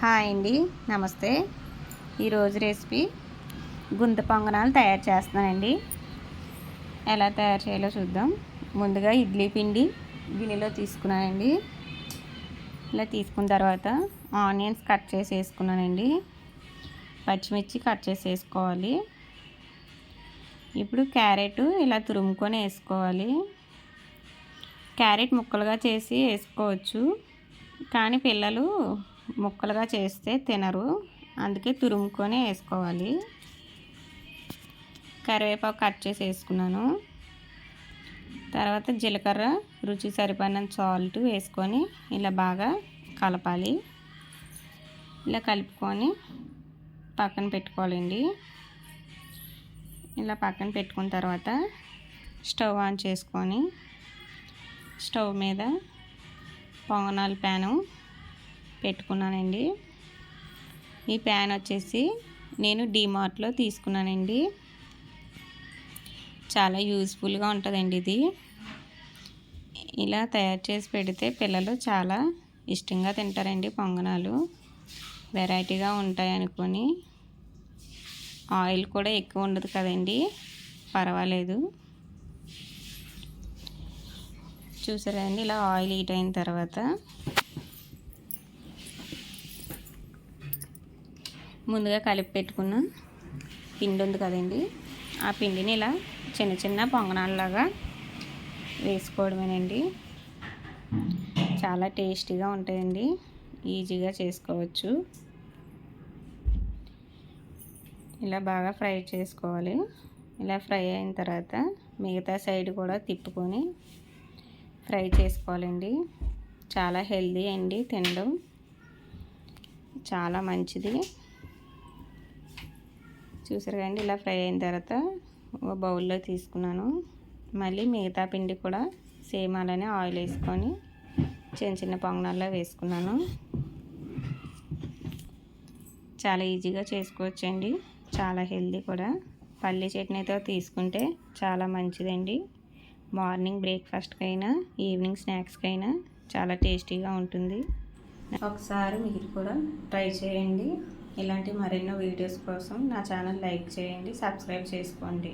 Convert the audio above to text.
Hi అండి నమస్తే. ఈరోజు రెసిపీ గుంత పొంగనాలు తయారు చేస్తున్నానండి. ఎలా తయారు చేయాలో చూద్దాం. ముందుగా ఇడ్లీ పిండి గిన్నెలో తీసుకున్నానండి. ఇలా తీసుకున్న తర్వాత ఆనియన్స్ కట్ చేసి వేసుకున్నానండి. పచ్చిమిర్చి కట్ చేసి వేసుకోవాలి. ఇప్పుడు క్యారెట్ ఇలా తురుముకొని వేసుకోవాలి. క్యారెట్ ముక్కలుగా చేసి వేసుకోవచ్చు. కానీ పిల్లలు ముక్కలుగా చేస్తే తినరు. అందుకే తురుముకొని వేసుకోవాలి. కరివేపాకు కట్ చేసి వేసుకున్నాను. తర్వాత జీలకర్ర రుచి సరిపడినంత సాల్ట్ వేసుకొని ఇలా బాగా కలపాలి. ఇలా కలుపుకొని పక్కన పెట్టుకోవాలండి. ఇలా పక్కన పెట్టుకున్న తర్వాత స్టవ్ ఆన్ చేసుకొని స్టవ్ మీద పొంగనాల ప్యాను పెట్టుకున్నానండి. ఈ ప్యాన్ వచ్చేసి నేను డీమార్ట్లో తీసుకున్నానండి. చాలా యూజ్ఫుల్గా ఉంటుందండి ఇది. ఇలా తయారు చేసి పెడితే పిల్లలు చాలా ఇష్టంగా తింటారండి పొంగనాలు. వెరైటీగా ఉంటాయి అనుకొని. ఆయిల్ కూడా ఎక్కువ ఉండదు కదండి. పర్వాలేదు. చూసారా అండి ఇలా ఆయిల్ హీట్ అయిన తర్వాత ముందుగా కలిపి పెట్టుకున్న. పిండి ఉంది కదండి. ఆ పిండిని ఇలా చిన్న చిన్న పొంగనాలలాగా వేసుకోవడమేనండి. చాలా టేస్టీగా ఉంటాయండి. ఈజీగా చేసుకోవచ్చు. ఇలా బాగా ఫ్రై చేసుకోవాలి. ఇలా ఫ్రై అయిన తర్వాత మిగతా సైడ్ కూడా తిప్పుకొని ఫ్రై చేసుకోవాలండి. చాలా హెల్దీ అండి తినడం. చాలా మంచిది. చూసారు కదండి ఇలా ఫ్రై అయిన తర్వాత ఒక బౌల్లో తీసుకున్నాను. మళ్ళీ మిగతా పిండి కూడా సేమ్ అలానే ఆయిల్ వేసుకొని చిన్న చిన్న పొంగనాల్లో వేసుకున్నాను. చాలా ఈజీగా చేసుకోవచ్చండి చాలా హెల్దీ కూడా. పల్లీ చట్నీతో తీసుకుంటే చాలా మంచిదండి. మార్నింగ్ బ్రేక్ఫాస్ట్కైనా ఈవినింగ్ స్నాక్స్కైనా చాలా టేస్టీగా ఉంటుంది. ఒకసారి మీరు కూడా ట్రై చేయండి. ఇలాంటి మరెన్నో వీడియోస్ కోసం నా ఛానల్ లైక్ చేయండి సబ్స్క్రైబ్ చేసుకోండి.